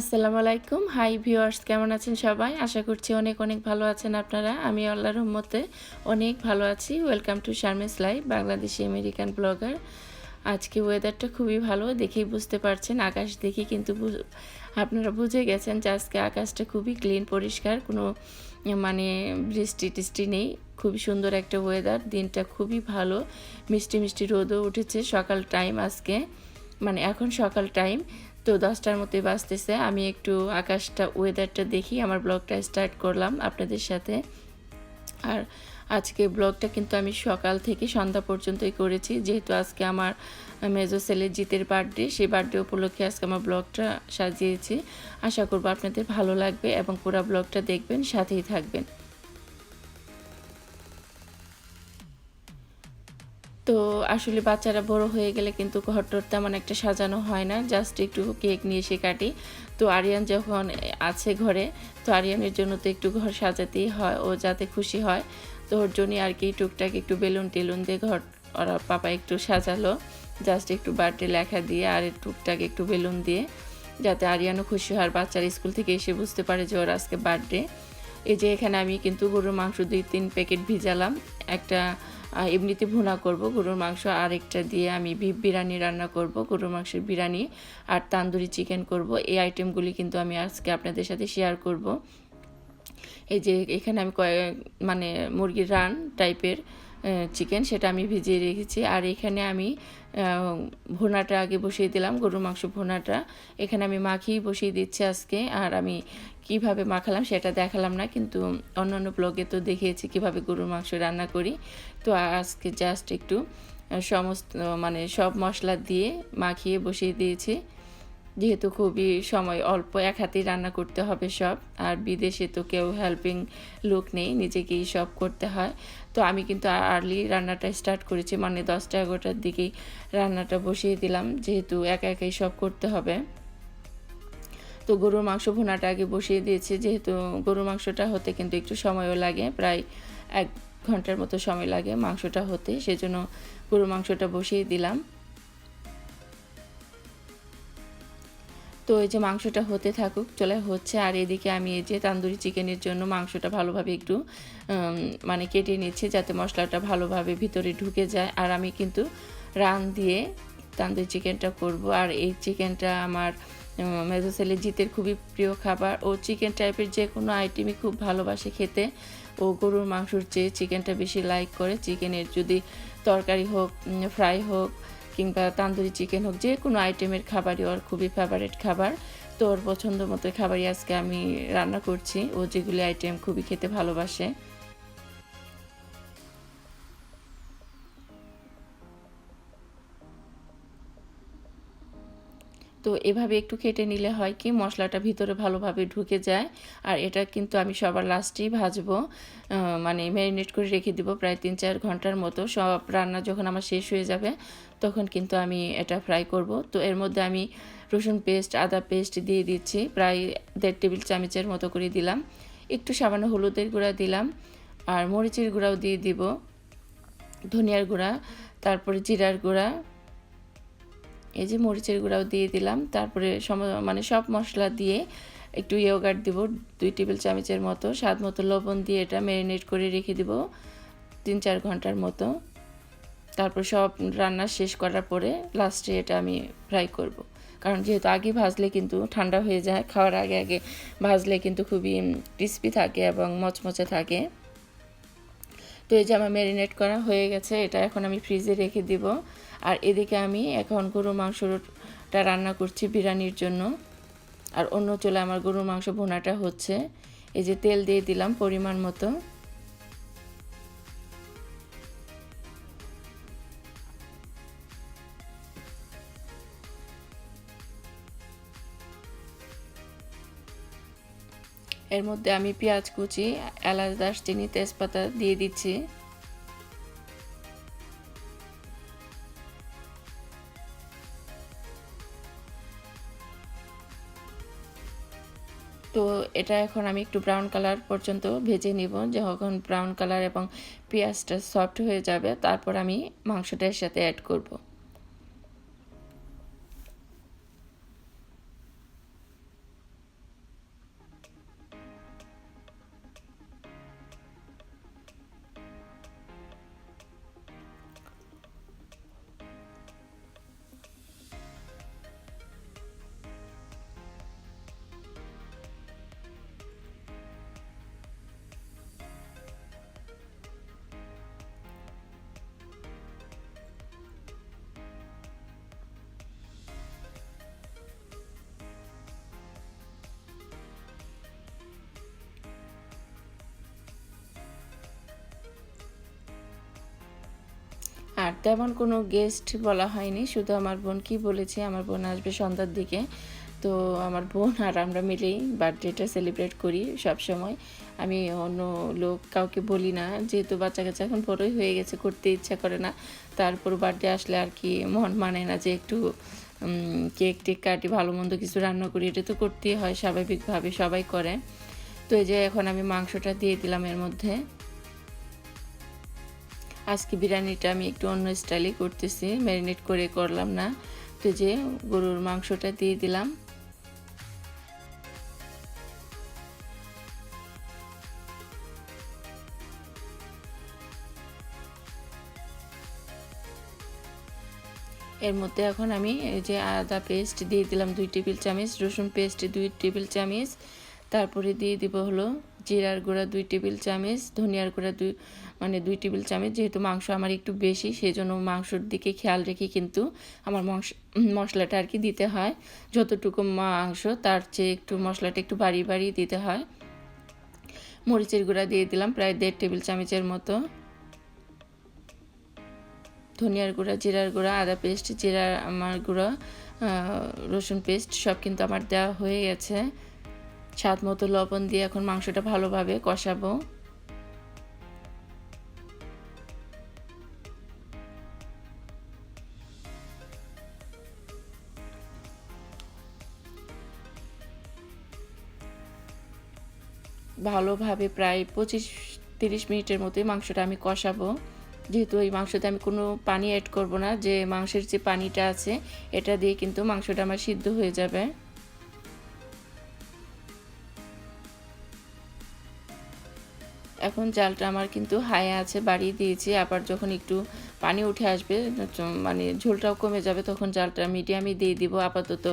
আসসালামু আলাইকুম। Hi viewers কেমন আছেন সবাই? আশা করছি অনেক অনেক ভালো আছেন আপনারা। আমি আল্লাহর রহমতে অনেক ভালো আছি। Welcome to Sharmi's live Bangladeshi American blogger আজকে ওয়েদারটা খুবই ভালো, দেখেই বুঝতে পারছেন। আকাশ দেখে কিন্তু আপনারা বুঝে গেছেন যে আজকে আকাশটা খুবই ক্লিন পরিষ্কার। কোনো মানে বৃষ্টি টিষ্টি নেই। খুবই সুন্দর একটা ওয়েদার দিনটা খুবই ভালো। মিষ্টি মিষ্টি রোদও উঠেছে। সকাল টাইম আজকে। মানে এখন সকাল টাইম তো দশটার মতোই বাজতেছে। আমি একটু আকাশটা ওয়েদারটা দেখি, আমার ব্লগটা স্টার্ট করলাম আপনাদের সাথে। আর আজকে ব্লগটা কিন্তু আমি সকাল থেকে সন্ধ্যা পর্যন্তই করেছি। যেহেতু আজকে আমার মেজো ছেলের জিতের বার্থডে সেই বার্থডে উপলক্ষে আজকে আমার ব্লগটা সাজিয়েছি। আশা করব আপনাদের ভালো লাগবে এবং পুরো ব্লগটা দেখবেন, সাথেই থাকবেন। তো আসলে বাচ্চারা বড় হয়ে গেলে কিন্তু ঘরটর তেমন একটা সাজানো হয় না জাস্ট একটু কেক নিয়ে এসে কাটি। তো আরিয়ান যখন আছে ঘরে, তো আরিয়ানের জন্য তো একটু ঘর সাজাতেই হয়, ও যাতে খুশি হয়। তো ওর জন্যই আর কি টুকটাক একটু বেলুন টেলুন দিয়ে ঘর, ওরা পাপা একটু সাজালো। জাস্ট একটু বার্থডে লেখা দিয়ে আর টুকটাক একটু বেলুন দিয়ে, যাতে আরিয়ানও খুশি হয়। আর বাচ্চারা স্কুল থেকে এসে বুঝতে পারে যে ওর আজকে বার্থডে। এই যে এখানে আমি কিন্তু গরুর মাংস দুই তিন প্যাকেট ভিজালাম। একটা এমনিতে ভুনা করব, গরুর মাংস, আরেকটা দিয়ে আমি বিফ বিরিয়ানি রান্না করব, গরুর মাংসের বিরিয়ানি আর তান্দুরি চিকেন করব। এই আইটেমগুলি কিন্তু আমি আজকে আপনাদের সাথে শেয়ার করব। এই যে এখানে আমি কয়েক মানে মুরগির রান টাইপের চিকেন সেটা আমি ভিজিয়ে রেখেছি। আর এখানে আমি ভুনাটা আগে বসিয়ে দিলাম, গরুর মাংস ভুনাটা। এখানে আমি মাখিয়ে বসিয়ে দিচ্ছি আজকে। আর আমি কীভাবে মাখালাম সেটা দেখালাম না, কিন্তু অন্যান্য ব্লগে তো দেখিয়েছি কীভাবে গরুর মাংস রান্না করি। তো আজকে জাস্ট একটু সমস্ত মানে সব মশলা দিয়ে মাখিয়ে বসিয়ে দিয়েছি। যেহেতু খুবই সময় অল্প, এক হাতেই রান্না করতে হবে সব। আর বিদেশে তো কেউ হেল্পিং লোক নেই, নিজেকেই সব করতে হয়। তো আমি কিন্তু আর্লি রান্নাটা স্টার্ট করেছি মানে দশটা এগারোটার দিকেই রান্নাটা বসিয়ে দিলাম, যেহেতু একা একাই সব করতে হবে। তো গরুর মাংস ভুনাটা আগে বসিয়ে দিয়েছি, যেহেতু গরুর মাংসটা হতে কিন্তু একটু সময়ও লাগে, প্রায় এক ঘণ্টার মতো সময় লাগে মাংসটা হতে। সেজন্য গরুর মাংসটা বসিয়ে দিলাম। তো এই যে মাংসটা হতে থাকুক, চলে হচ্ছে। আর এদিকে আমি এই যে তান্দুরি চিকেনের জন্য মাংসটা ভালোভাবে একটু মানে কেটে নিচ্ছি যাতে মশলাটা ভালোভাবে ভিতরে ঢুকে যায়। আর আমি কিন্তু রান দিয়ে তান্দুরি চিকেনটা করব। আর এই চিকেনটা আমার মেজো ছেলে জিতের খুবই প্রিয় খাবার। ও চিকেন টাইপের যে কোনো আইটেমই খুব ভালোবাসে খেতে। ও গরুর মাংসর চেয়ে চিকেনটা বেশি লাইক করে। চিকেনের যদি তরকারি হোক ফ্রাই হোক কিংবা তান্দুরি চিকেন হোক, যে কোনো আইটেমের খাবারই ওর খুবই ফেভারিট খাবার। তো ওর পছন্দ মতো খাবারই আজকে আমি রান্না করছি। ও যেগুলি আইটেম খুবই খেতে ভালোবাসে। তো এভাবে একটু কেটে নিলে হয় কি, মশলাটা ভিতরে ভালোভাবে ঢুকে যায়। আর এটা কিন্তু আমি সবার লাস্টেই ভাজবো। মানে ম্যারিনেট করে রেখে দিব প্রায় তিন চার ঘণ্টার মতো। সব রান্না যখন আমার শেষ হয়ে যাবে, তখন কিন্তু আমি এটা ফ্রাই করব। তো এর মধ্যে আমি রসুন পেস্ট, আদা পেস্ট দিয়ে দিচ্ছি। প্রায় দেড় টেবিল চামচের মতো করে দিলাম। একটু সামান্য হলুদের গুঁড়া দিলাম। আর মরিচের গুঁড়াও দিয়ে দিব। ধনিয়ার গুঁড়া, তারপরে জিরার গুঁড়া এই যে মরিচের গুঁড়াও দিয়ে দিলাম। তারপরে সম মানে সব মশলা দিয়ে একটু ইয়োগার্ট দিব, দুই টেবিল চামচের মতো, স্বাদ মতো লবণ দিয়ে এটা ম্যারিনেট করে রেখে দিব তিন চার ঘণ্টার মতো। তারপর সব রান্না শেষ করার পরে লাস্টে এটা আমি ফ্রাই করব। কারণ যেহেতু আগে ভাজলে কিন্তু ঠান্ডা হয়ে যায়, খাওয়ার আগে আগে ভাজলে কিন্তু খুবই ক্রিস্পি থাকে এবং মচমচে থাকে। তো এই যে আমার ম্যারিনেট করা হয়ে গেছে, এটা এখন আমি ফ্রিজে রেখে দিব। আর এদিকে আমি এখন গরুর মাংসটা রান্না করছি বিরিয়ানির জন্য। আর অন্য চলে আমার গরুর মাংস ভোনাটা হচ্ছে। এই যে তেল দিয়ে দিলাম পরিমাণ মতো। এর মধ্যে আমি পেঁয়াজ কুচি, এলাচ দারচিনি, তেজপাতা দিয়ে দিচ্ছি। তো এটা এখন আমি একটু ব্রাউন কালার পর্যন্ত ভেজে নিব। যখন ব্রাউন কালার এবং পেঁয়াজটা সফট হয়ে যাবে, তারপর আমি মাংসটার সাথে অ্যাড করব। তেমন কোনো গেস্ট বলা হয়নি। শুধু আমার বোন কি বলেছে, আমার বোন আসবে সন্ধ্যার দিকে। তো আমার বোন আর আমরা মিলেই বার্থডেটা সেলিব্রেট করি সব সময় আমি অন্য লোক কাউকে বলি না, যেহেতু বাচ্চা কাচ্চা এখন বড়ই হয়ে গেছে, করতে ইচ্ছা করে না। তারপর বার্থডে আসলে আর কি মন মানে না যে একটু কেক টেক কাটি, ভালো মন্দ কিছু রান্না করি। এটা তো করতেই হয় স্বাভাবিকভাবে, সবাই করে। তো এই যে এখন আমি মাংসটা দিয়ে দিলাম এর মধ্যে। আজকে বিরিয়ানিটা আমি একটু অন্য স্টাইলে করতেছি ম্যারিনেট করে করলাম না। তো যে গরুর মাংসটা দিয়ে দিলাম। এর মধ্যে এখন আমি এই যে আদা পেস্ট দিয়ে দিলাম দুই টেবিল চামচ, রসুন পেস্ট দুই টেবিল চামচ। তারপরে দিয়ে দিব হলো জিরার গুঁড়া দুই টেবিল চামচ, ধনিয়ার গুঁড়া দুই মানে দুই টেবিল চামচ, যেহেতু মাংস আমার একটু বেশি সেই জন্য মাংসর দিকে খেয়াল রেখে কিন্তু আমার মশলাটা আর কি দিতে হয়। যতটুকু মাংস, তার চেয়ে একটু মশলাটা একটু বাড়ি বাড়িয়ে দিতে হয়। মরিচের গুঁড়া দিয়ে দিলাম প্রায় দেড় টেবিল চামচের মতো। ধনিয়ার গুঁড়া, জিরার গুঁড়া, আদা পেস্ট, জিরার আমার গুঁড়ো রসুন পেস্ট সব কিন্তু আমার দেওয়া হয়ে গেছে। স্বাদ মতো লবণ দিয়ে এখন মাংসটা ভালোভাবে কষাবো। ভালোভাবে প্রায় পঁচিশ তিরিশ মিনিটের মতোই মাংসটা আমি কষাবো। যেহেতু এই মাংসতে আমি কোনো পানি অ্যাড করব না, যে মাংসের যে পানিটা আছে, এটা দিয়ে কিন্তু মাংসটা আমার সিদ্ধ হয়ে যাবে। এখন জালটা আমার কিন্তু হাই আছে, বাড়িয়ে দিয়েছি। আবার যখন একটু পানি উঠে আসবে মানে ঝোলটাও কমে যাবে, তখন জালটা মিডিয়ামই দিয়ে দিব। আপাতত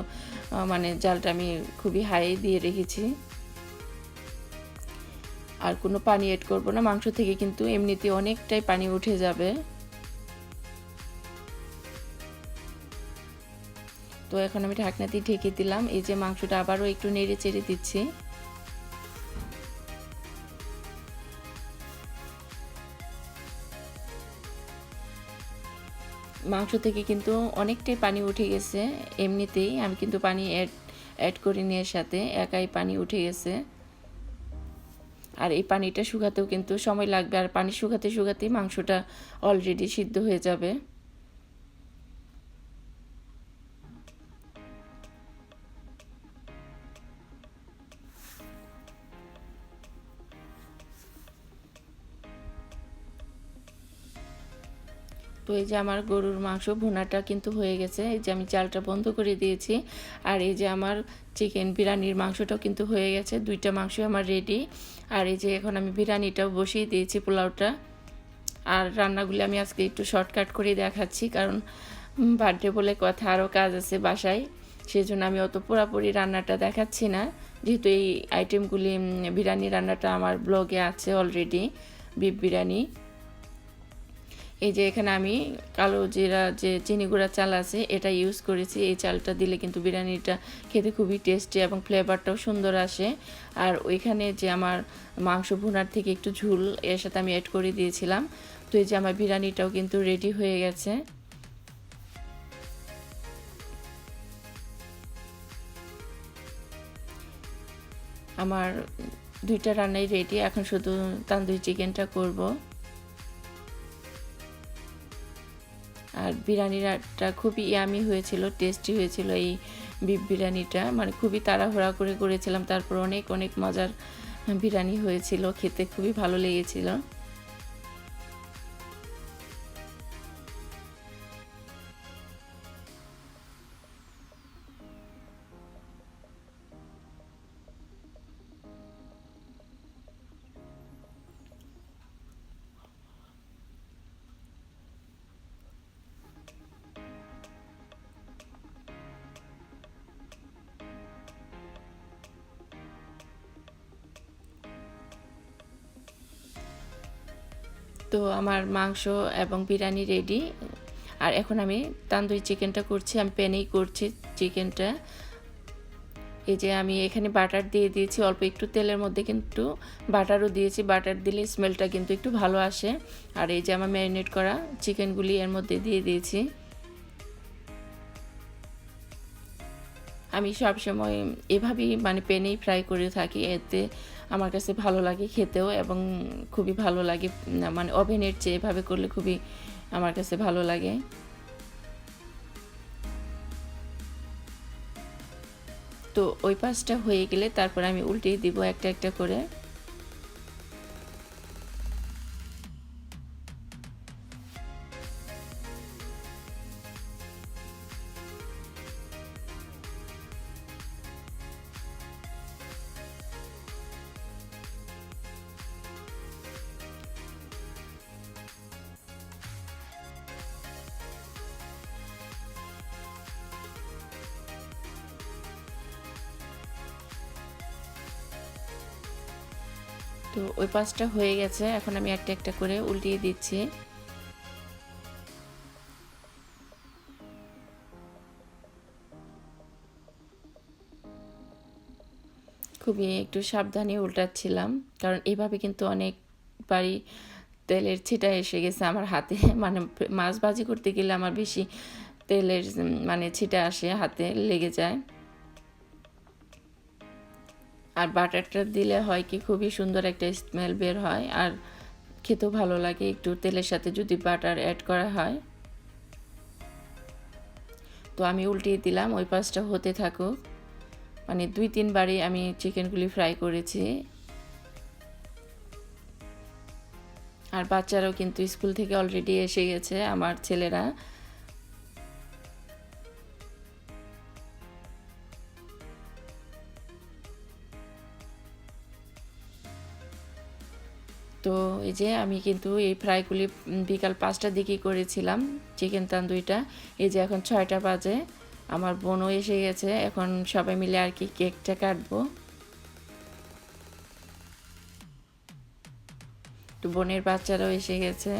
মানে জালটা আমি খুবই হাই দিয়ে রেখেছি। আর কোনো পানি এড করব না, মাংস থেকে কিন্তু এমনিতে অনেকটাই পানি উঠে যাবে। তো এখন আমি ঢাকনাতেই ঢেকে দিলাম। এই যে মাংসটা আবারও একটু নেড়ে চেড়ে দিচ্ছি। মাংস থেকে কিন্তু অনেকটাই পানি উঠে গেছে, এমনিতেই আমি কিন্তু পানি অ্যাড অ্যাড করিনি এর সাথে, একাই পানি উঠে গেছে। আর এই পানিটা শুকাতেও কিন্তু সময় লাগবে, আর পানি শুকাতে শুকাতেই মাংসটা অলরেডি সিদ্ধ হয়ে যাবে। তো এই যে আমার গরুর মাংস ভুনাটা কিন্তু হয়ে গেছে। এই যে আমি চালটা বন্ধ করে দিয়েছি। আর এই যে আমার চিকেন বিরিয়ানির মাংসটাও কিন্তু হয়ে গেছে। দুইটা মাংস আমার রেডি আর এই যে এখন আমি বিরিয়ানিটাও বসিয়ে দিয়েছি পোলাওটা। আর রান্নাগুলি আমি আজকে একটু শর্টকাট করে দেখাচ্ছি। কারণ বার্থডে বলে কথা আরও কাজ আছে বাসায়। সেই জন্য আমি অত পুরাপুরি রান্নাটা দেখাচ্ছি না। যেহেতু এই আইটেমগুলি বিরিয়ানি রান্নাটা আমার ব্লগে আছে অলরেডি বিফ বিরিয়ানি। এই যে এখানে আমি কালো জিরা যে চিনি গুঁড়া চাল আছে, এটা ইউজ করেছি। এই চালটা দিলে কিন্তু বিরিয়ানিটা খেতে খুবই টেস্টি এবং ফ্লেভারটাও সুন্দর আসে। আর ওইখানে যে আমার মাংস ভুনার থেকে একটু ঝুল, এর সাথে আমি অ্যাড করে দিয়েছিলাম। তো এই যে আমার বিরিয়ানিটাও কিন্তু রেডি হয়ে গেছে। আমার দুইটা রান্নাই রেডি এখন শুধু তান্দুরি চিকেনটা করব। আর বিরিয়ানিটা খুবই ইয়ামি হয়েছিল টেস্টি হয়েছিল এই বিফ বিরিয়ানিটা। মানে খুবই তাড়াহুড়া করে করেছিলাম, তারপর অনেক অনেক মজার বিরিয়ানি হয়েছিল, খেতে খুবই ভালো লেগেছিল। তো আমার মাংস এবং বিরিয়ানি রেডি আর এখন আমি তান্দুরি চিকেনটা করছি, আমি প্যানেই করছি চিকেনটা। এই যে আমি এখানে বাটার দিয়ে দিয়েছি, অল্প একটু তেলের মধ্যে কিন্তু বাটারও দিয়েছি। বাটার দিলে স্মেলটা কিন্তু একটু ভালো আসে। আর এই যে আমার ম্যারিনেট করা চিকেনগুলি এর মধ্যে দিয়ে দিয়েছি। আমি সবসময় এভাবেই মানে পেনেই ফ্রাই করে থাকি। এতে আমার কাছে ভালো লাগে খেতেও এবং খুবই ভালো লাগে মানে ওভেনের চেয়ে এভাবে করলে খুবই আমার কাছে ভালো লাগে। তো ওই পাশটা হয়ে গেলে তারপর আমি উল্টিয়ে দিব একটা একটা করে। তো ওই পাশটা হয়ে গেছে। এখন আমি একটা একটা করে উল্টিয়ে দিচ্ছি। খুবই একটু সাবধানে উল্টাচ্ছিলাম, কারণ এভাবে কিন্তু অনেকবারই তেলের ছিটা এসে গেছে আমার হাতে। মানে মাছ ভাজি করতে গেলে আমার বেশি তেলের মানে ছিটা আসে হাতে লেগে যায়। আর বাটারটা দিলে হয় কি, খুবই সুন্দর একটা স্মেল বের হয়। আর খেতেও ভালো লাগে একটু তেলের সাথে যদি বাটার অ্যাড করা হয়। তো আমি উল্টিয়ে দিলাম, ওই পাশটা হতে থাকুক। মানে দুই তিনবারই আমি চিকেনগুলি ফ্রাই করেছি। আর বাচ্চারাও কিন্তু স্কুল থেকে অলরেডি এসে গেছে, আমার ছেলেরা। তো এই যে আমি কিন্তু এই ফ্রাইগুলি বিকাল পাঁচটার দিকেই করেছিলাম চিকেন তান্দুইটা এই যে এখন ছয়টা বাজে, আমার বোনও এসে গেছে, এখন সবাই মিলে আর কি কেকটা কাটবো। তো বোনের বাচ্চারাও এসে গেছে।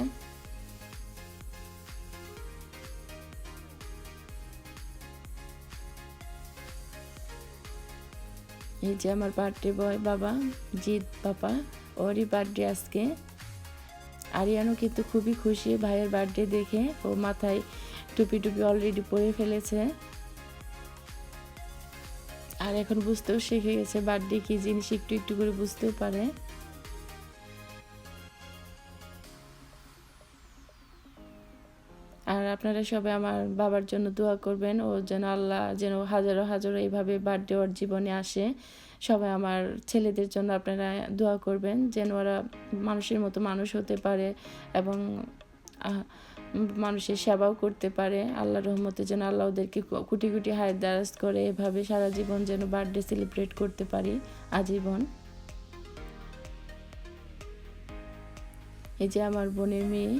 এই যে আমার বার্থডে বয় বাবা, জিৎ বাবা। ওরই বার্থডে আজকে। আরিয়ানও কিন্তু খুবই খুশি ভাইয়ের বার্থডে দেখে। ও মাথায় টুপি টুপি অলরেডি পরে ফেলেছে। আর এখন বুঝতেও শিখে গেছে বার্থডে কি জিনিস, একটু একটু করে বুঝতেও পারে। আপনারা সবাই আমার বাবার জন্য দোয়া করবেন। ও যেন আল্লাহ যেন হাজারো হাজারো এইভাবে বার্থডে ওর জীবনে আসে। সবাই আমার ছেলেদের জন্য আপনারা দোয়া করবেন যেন ওরা মানুষের মতো মানুষ হতে পারে এবং মানুষের সেবাও করতে পারে। আল্লাহ রহমতে যেন আল্লাহ ওদেরকে কোটি কুটি হায়ের দ্বারাজ করে এভাবে সারা জীবন যেন বার্থডে সেলিব্রেট করতে পারি আজীবন। এই যে আমার বোনের মেয়ে।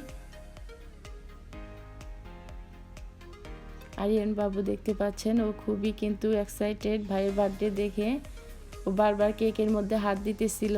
আরিয়ান বাবু দেখতে পাচ্ছেন, ও খুবই কিন্তু এক্সাইটেড ভাইয়ের বার্থডে দেখে। ও বারবার কেকের মধ্যে হাত দিতেছিল।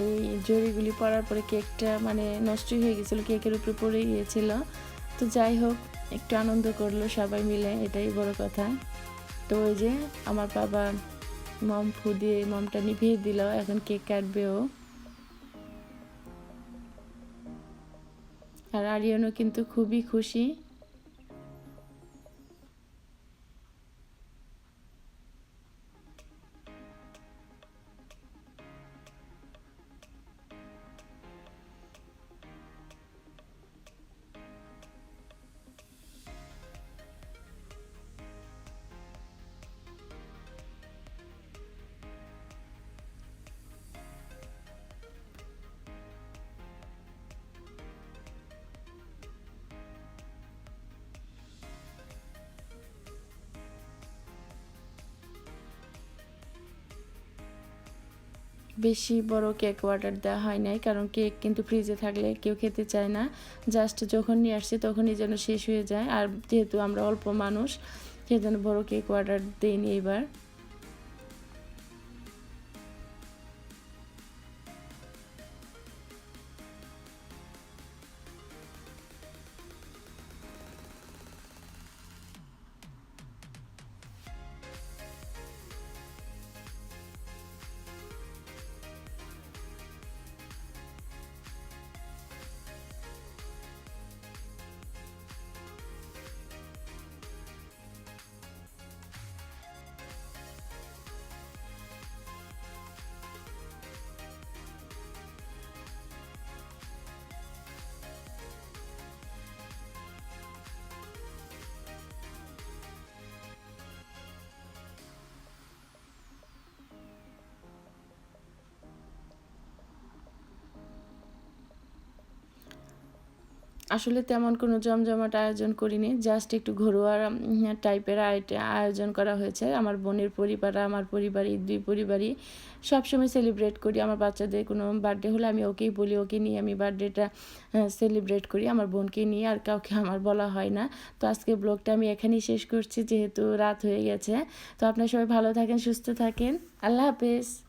এই জড়িগুলি পড়ার পরে কেকটা মানে নষ্টই হয়ে গেছিল, কেকের উপরে পড়ে গিয়েছিল। তো যাই হোক, একটু আনন্দ করল সবাই মিলে, এটাই বড় কথা। তো ওই যে আমার বাবা মম ফু দিয়ে মমটা নিভিয়ে দিল, এখন কেক কাটবেও আর আরিয়ানও কিন্তু খুবই খুশি। বেশি বড় কেক অর্ডার দেওয়া হয় নাই, কারণ কেক কিন্তু ফ্রিজে থাকলে কেউ খেতে চায় না। জাস্ট যখন নিয়ে আসছি তখনই যেন শেষ হয়ে যায়। আর যেহেতু আমরা অল্প মানুষ, সেজন্য বড় কেক অর্ডার দিইনি এবার। আসলে তেমন কোনো জমজমাট আয়োজন করিনি জাস্ট একটু ঘরোয়া টাইপের আয়োজন করা হয়েছে। আমার বোনের পরিবার, আমার পরিবার এই দুই পরিবারই সবসময় সেলিব্রেট করি। আমার বাচ্চাদের কোনো বার্থডে হলে আমি ওকেই বলি, ওকে নিয়ে আমি বার্থডেটা সেলিব্রেট করি। আমার বোনকে নিয়ে আর কাউকে আমার বলা হয় না। তো আজকে ব্লগটা আমি এখানেই শেষ করছি, যেহেতু রাত হয়ে গেছে। তো আপনার সবাই ভালো থাকেন, সুস্থ থাকেন। আল্লাহ হাফেজ।